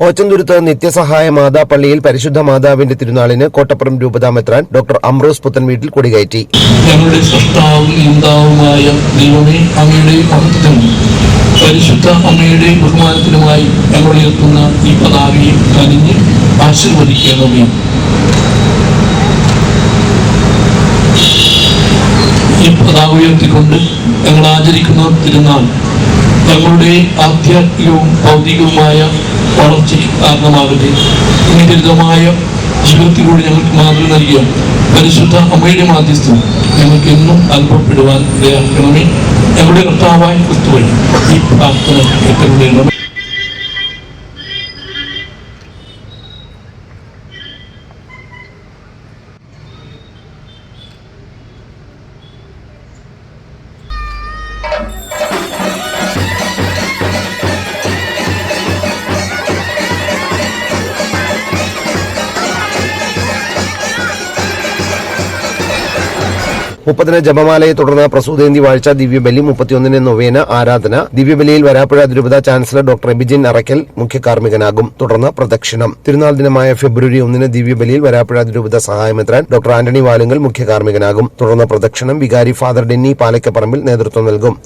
ഓച്ചന്തുരുത്ത് നിത്യസഹായ മാതാ പള്ളിയിൽ പരിശുദ്ധ മാതാവിന്റെ തിരുനാളിന് കോട്ടപ്പുറം രൂപതാമെത്രാൻ ഡോക്ടർ അമ്രോസ് പുത്തൻ വീട്ടിൽ കൊടികയറ്റി. ഞങ്ങളുടെ സൃഷ്ടാവും നിന്ദാവുമായ ദൈവമേ അങ്ങയുടെ പരിശുദ്ധ അമ്മയുടെ ബഹുമാനത്തിനുമായി ഞങ്ങൾ ഉയർത്തുന്ന ഈ പതാകയെ കനിഞ്ഞ് ആശീർവദിക്കണമേ. ഈ പതാക ഉയർത്തിക്കൊണ്ട് ഞങ്ങൾ ആചരിക്കുന്ന തിരുനാൾ ഞങ്ങളുടെ ആധ്യാത്മികവും ഭൗതികവുമായ വളർച്ചയ്ക്ക് കാരണമാകട്ടെ ഇനിതരിതമായ ജീവിതത്തിലൂടെ ഞങ്ങൾക്ക് മാതൃക നൽകിയ പരിശുദ്ധ അമ്മയുടെ മാധ്യസ്ഥം ഞങ്ങൾക്ക് എന്നും അനുഭവപ്പെടുവാൻ ഇടയാക്കണമേ. ഞങ്ങളുടെ കർത്താവായ ക്രിസ്തു വഴി ഈ പ്രാർത്ഥന ഏറ്റെടുക്കണം മുപ്പതിന് ജപമാലയെ തുടർന്ന് പ്രസൂതേന്തി വാഴ്ച ദിവ്യബലി മുപ്പത്തിയൊന്നിന് നൊവേന ആരാധന. ദിവ്യബലിയിൽ വരാപ്പുഴ അതിരൂപത ചാൻസലർ ഡോക്ടർ എബിജിൻ അറക്കൽ മുഖ്യ കാർമ്മികനാകും തുടർന്ന് പ്രദക്ഷിണം. തിരുനാൾ ദിനമായ ഫെബ്രുവരി ഒന്നിന് ദിവ്യബലിയിൽ വരാപ്പുഴ അതിരൂപത സഹായമെത്രാൻ ഡോക്ടർ ആന്റണി വാലുങ്കൽ മുഖ്യ കാർമ്മികനാകും തുടർന്ന് പ്രദക്ഷിണം വികാരി ഫാദർ ഡെന്നി പാലക്കപ്പറമ്പിൽ നേതൃത്വം നൽകും.